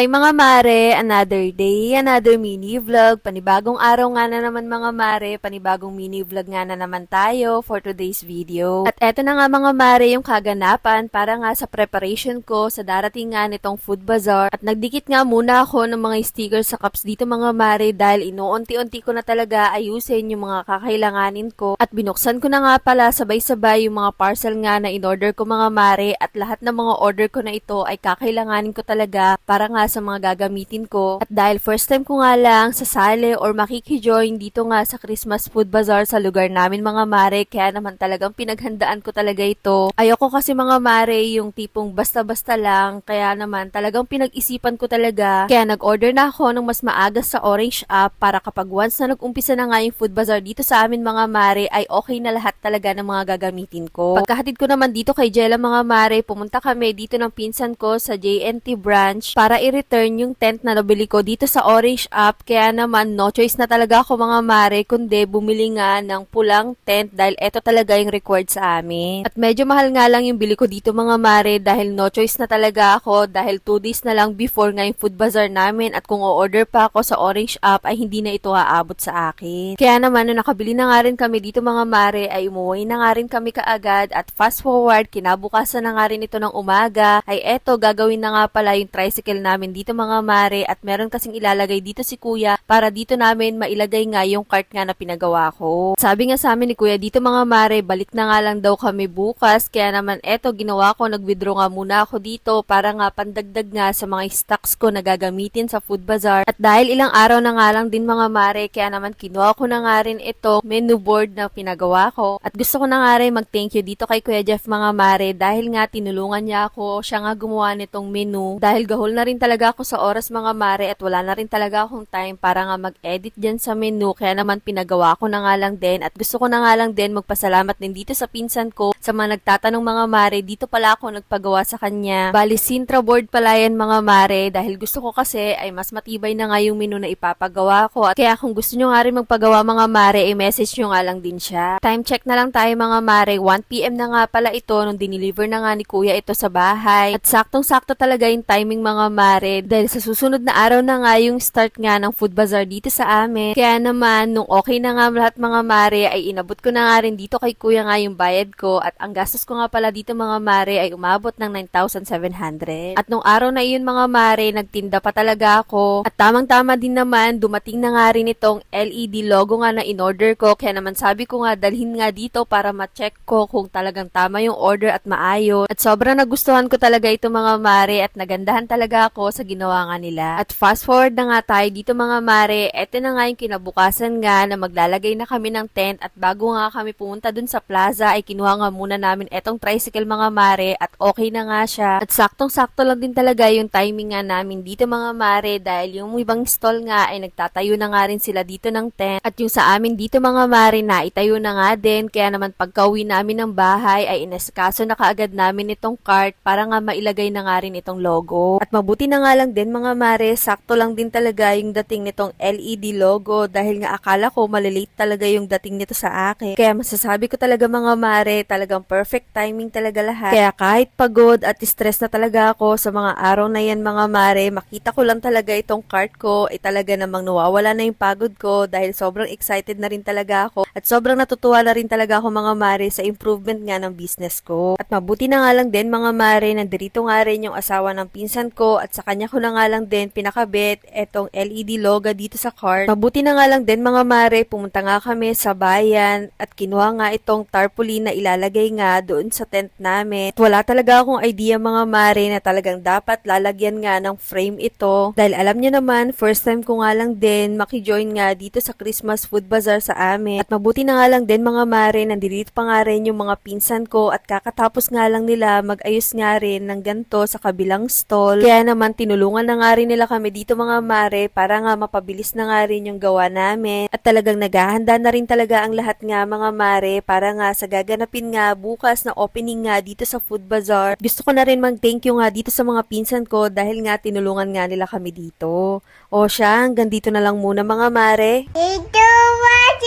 Hi mga mare, another day, another mini vlog. Panibagong araw nga na naman mga mare, panibagong mini vlog nga na naman tayo for today's video. At eto na nga mga mare yung kaganapan para nga sa preparation ko sa darating nga nitong food bazaar. At nagdikit nga muna ako ng mga stickers sa cups dito mga mare dahil inuunti-unti ko na talaga ayusin yung mga kakailanganin ko. At binuksan ko na nga pala sabay-sabay yung mga parcel nga na in-order ko mga mare at lahat ng mga order ko na ito ay kakailanganin ko talaga para nga sa mga gagamitin ko. At dahil first time ko nga lang sasali or makikijoin dito nga sa Christmas Food Bazaar sa lugar namin mga mare, kaya naman talagang pinaghandaan ko talaga ito. Ayoko kasi mga mare yung tipong basta-basta lang, kaya naman talagang pinag-isipan ko talaga. Kaya nag-order na ako ng mas maaga sa Orange app para kapag once na nag-umpisa na nga yung Food Bazaar dito sa amin mga mare, ay okay na lahat talaga ng mga gagamitin ko. Pagkahatid ko naman dito kay Jella mga mare, pumunta kami dito ng pinsan ko sa JNT branch para i-return yung tent na nabili ko dito sa Orange app. Kaya naman, no choice na talaga ako mga mare, kundi bumili nga ng pulang tent dahil eto talaga yung required sa amin. At medyo mahal nga lang yung bili ko dito mga mare dahil no choice na talaga ako dahil 2 days na lang before nga yung food bazaar namin at kung o-order pa ako sa Orange app ay hindi na ito aabot sa akin. Kaya naman, nung nakabili na nga rin kami dito mga mare ay umuwi na nga rin kami kaagad at fast forward, kinabukasan na nga rin ito ng umaga ay eto gagawin na nga pala yung tricycle namin dito mga mare at meron kasing ilalagay dito si kuya para dito namin mailagay nga yung cart nga na pinagawa ko. Sabi nga sa amin ni kuya dito mga mare, balik na nga lang daw kami bukas kaya naman eto ginawa ko, nag-withdraw nga muna ako dito para nga pandagdag nga sa mga stocks ko na gagamitin sa food bazaar. At dahil ilang araw na nga lang din mga mare, kaya naman kinuha ko na nga rin ito menu board na pinagawa ko. At gusto ko na nga rin mag-thank you dito kay Kuya Jeff mga mare dahil nga tinulungan niya ako, siya nga gumawa nitong menu. Dahil gahol na rin talaga ako sa oras mga mare at wala na rin talaga akong time para nga mag-edit dyan sa menu. Kaya naman pinagawa ko na nga lang din at gusto ko na nga lang din magpasalamat din dito sa pinsan ko sa mga nagtatanong mga mare. Dito pala ako nagpagawa sa kanya. Bali, Sintra board pala yan mga mare dahil gusto ko kasi ay mas matibay na nga yung menu na ipapagawa ko. At kaya kung gusto nyo nga rin magpagawa mga mare, i-message nyo nga lang din siya. Time check na lang tayo mga mare. 1pm na nga pala ito nung diniliver na nga ni kuya ito sa bahay. At saktong-sakto talaga yung timing mga mare dahil sa susunod na araw na nga yung start nga ng food bazaar dito sa amin. Kaya naman, nung okay na nga lahat mga mare, ay inabot ko na nga rin dito kay kuya nga yung bayad ko at ang gastos ko nga pala dito mga mare ay umabot ng 9,700. At nung araw na iyon mga mare, nagtinda pa talaga ako. At tamang-tama din naman, dumating na nga rin itong LED logo nga na in-order ko. Kaya naman sabi ko nga, dalhin nga dito para ma-check ko kung talagang tama yung order at maayos. At sobrang nagustuhan ko talaga ito mga mare at nagandahan talaga ako sa ginawa nga nila. At fast forward na nga tayo dito mga mare, eto na nga yung kinabukasan nga na maglalagay na kami ng tent at bago nga kami pumunta dun sa plaza ay kinuha nga muna namin etong tricycle mga mare at okay na nga siya. At saktong-sakto lang din talaga yung timing nga namin dito mga mare dahil yung ibang stall nga ay nagtatayo na nga rin sila dito ng tent at yung sa amin dito mga mare na itayo na nga din kaya naman pagka-uwi namin ng bahay ay inasikaso na kaagad namin itong cart para nga mailagay na nga rin itong logo. At mabuti na nga lang din mga mare, sakto lang din talaga yung dating nitong LED logo dahil nga akala ko malilate talaga yung dating nito sa akin. Kaya masasabi ko talaga mga mare, talagang perfect timing talaga lahat. Kaya kahit pagod at stress na talaga ako sa mga araw na yan mga mare, makita ko lang talaga itong cart ko, ay talaga namang nawawala na yung pagod ko dahil sobrang excited na rin talaga ako at sobrang natutuwa na rin talaga ako mga mare sa improvement nga ng business ko. At mabuti na nga lang din mga mare, nandirito nga rin yung asawa ng pinsan ko at sa kanya ko na nga lang din pinakabit etong LED logo dito sa cart. Mabuti na nga lang din mga mare, pumunta nga kami sa bayan at kinuha nga itong tarpaulin na ilalagay nga doon sa tent namin. At wala talaga akong idea mga mare na talagang dapat lalagyan nga ng frame ito dahil alam niyo naman, first time ko nga lang din makijoin nga dito sa Christmas Food Bazaar sa amin. At mabuti na nga lang din mga mare, nandito pa nga rin yung mga pinsan ko at kakatapos nga lang nila mag-ayos nga rin ng ganto sa kabilang stall. Kaya naman tinulungan na nga rin nila kami dito mga mare para nga mapabilis na nga rin yung gawa namin. At talagang naghahanda na rin talaga ang lahat nga mga mare para nga sa gaganapin nga bukas na opening nga dito sa Food Bazaar. Gusto ko na rin mag-thank you nga dito sa mga pinsan ko dahil nga tinulungan nga nila kami dito. O siya, hanggang dito na lang muna mga mare. Ito, what